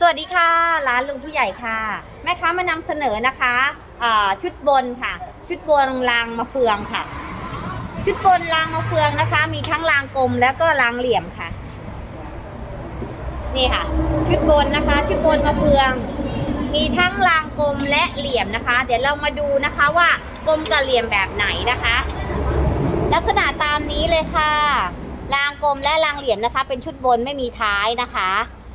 สวัสดีค่ะ ร้านลุงผู้ใหญ่ค่ะ แม่ค้ามานำเสนอนะคะชุดบนค่ะ ชุดบนรางมะเฟืองค่ะ ชุดบนรางมะเฟืองนะคะ มีทั้งรางกลมแล้วก็รางเหลี่ยมค่ะ นี่ค่ะ ชุดบนนะคะ ชุดบนมะเฟือง มีทั้งรางกลมและเหลี่ยมนะคะ เดี๋ยวเรามาดูนะคะว่ากลมกับเหลี่ยมแบบไหนนะคะ ลักษณะตามนี้เลยค่ะรางกลมและรางเหลี่ยมนะคะ เป็นชุดบนไม่มีท้ายนะคะ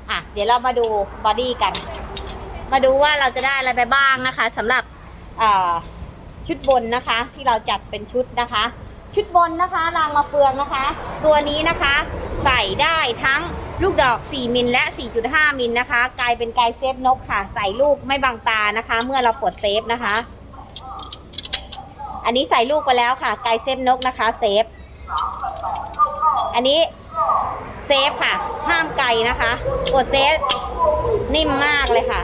อะเดี๋ยวเรามาดูบอดี้กัน มาดูว่าเราจะได้อะไรไปบ้างนะคะสำหรับชุดบนนะคะ ที่เราจัดเป็นชุดนะคะ ชุดบนนะคะรางมาเฟืองนะคะ ตัวนี้นะคะ ใส่ได้ทั้งลูกดอก 4 มิลและ 4.5 มิลนะคะ กลายเป็นกายเซฟนกค่ะ ใส่ลูกไม่บังตานะคะ เมื่อเราปลดเซฟนะคะ อันนี้ใส่ลูกไปแล้วค่ะไกลเซฟนกนะคะ เซฟ อันนี้เซฟค่ะ ห้ามไกลนะคะกดเซฟนิ่มมากเลยค่ะ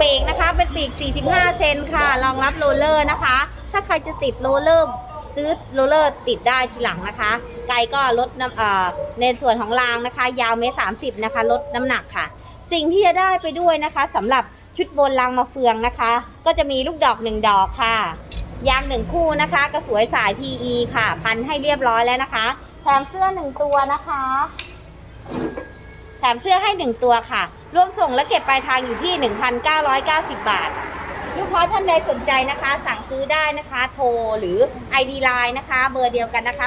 ปีกนะคะเป็นปีก 45 เซนค่ะ รองรับโรลเลอร์นะคะ ถ้าใครจะติดโรลเลอร์ซื้อโรลเลอร์ติดได้ทีหลังนะคะ ไกลก็ลดน้ำเอ่อในส่วนของรางนะคะ ยาวเมตรสามสิบนะคะ ลดน้ำหนักค่ะ สิ่งที่จะได้ไปด้วยนะคะสำหรับชุดบนรางมาเฟืองนะคะ ก็จะมีลูกดอกหนึ่งดอกค่ะ ยางหนึ่งคู่นะคะ กระสวยสาย PE ค่ะ พันให้เรียบร้อยแล้วนะคะ แถมเสื้อหนึ่งตัวนะคะ แถมเสื้อให้หนึ่งตัวค่ะ รวมส่งและเก็บปลายทางอยู่ที่ 1,990 บาท ลูกค้าท่านใดสนใจนะคะ สั่งซื้อได้นะคะ โทรหรือ ID Line นะคะ เบอร์เดียวกันนะคะ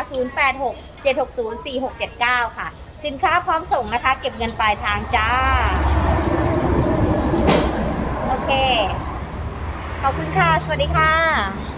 086 760 4679 ค่ะ สินค้าพร้อมส่งนะคะ เก็บเงินปลายทางจ้า โอเค ขอบคุณค่ะ สวัสดีค่ะ